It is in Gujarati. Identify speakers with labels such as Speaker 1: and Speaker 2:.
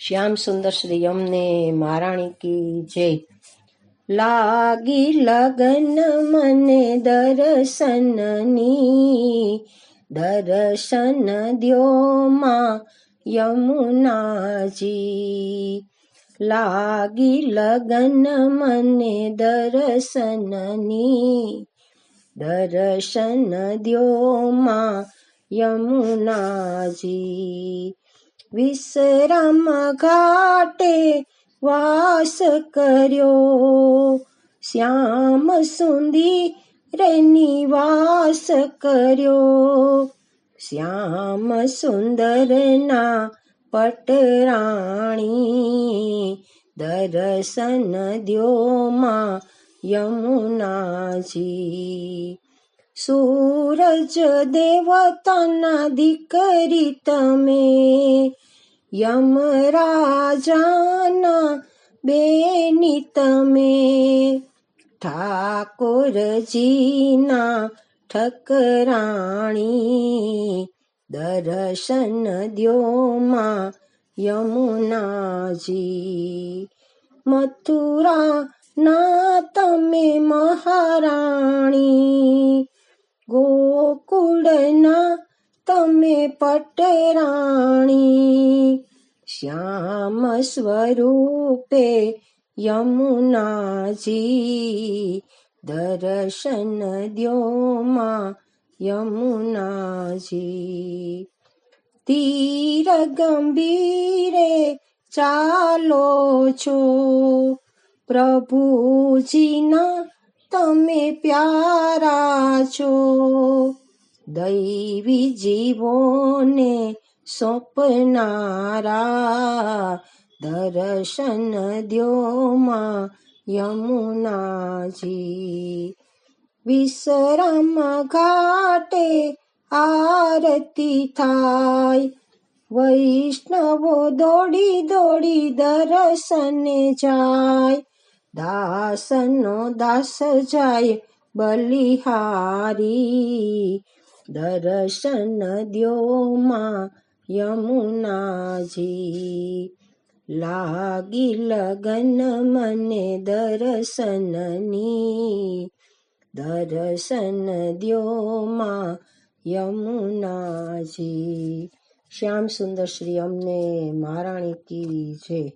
Speaker 1: શ્યામ સુંદર શ્રી અમને મહારાણી કી જય. લાગી લગન મને દર્શનની, દર્શન દ્યોમાં યમુનાજી. લાગી લગન મને દર્શનની, દર્શન દ્યોમાં યમુનાજી. વિશ્રામ ઘાટે વાસ કર્યો. શ્યામ સુંદી રે નિવાસ કર્યો. શ્યામ સુંદરના પટરાણી દર્શન દ્યોમાં યમુનાજી સૂરજ દેવતાના દીકરી તમે, યમરાજાના બેની તમે. ઠાકોરજીના ઠકરાણી દર્શન દ્યોમાં યમુનાજી. મથુરા ના તમે મહારાણી ગોકુળના તમે પટરાણી શ્યામ સ્વરૂપે યમુનાજી દર્શન દ્યોમાં યમુનાજી. તીર ગંભીરે ચાલો છો પ્રભુજીના તમે પ્યારા છો. દૈવી જીવોને સોંપનારા દર્શન દ્યોમાં યમુનાજી. વિશ્રામ ઘાટે આરતી થાય. વૈષ્ણવો દોડી દોડી દર્શને જાય. દાસનો દાસ જાય બલિહારી. દર્શન દ્યોમાં યમુનાજી. લાગી લગન મને દર્શનની. દર્શન દ્યોમાં યમુનાજી. શ્યામ સુંદર શ્રી અમને મહારાણી કી જય.